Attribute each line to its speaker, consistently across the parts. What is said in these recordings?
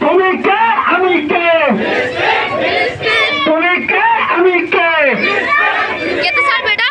Speaker 1: তুমি কে আমি কে তুমি কে আমি কে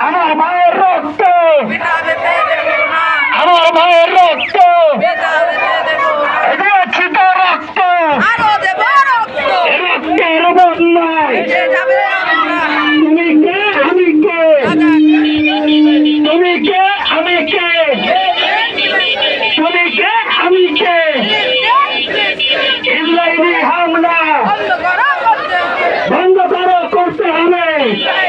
Speaker 1: আমার মায়ের রক্ত। আমার মায়ের রক্ত রক্ত রক্তের বন্যায়
Speaker 2: Hey!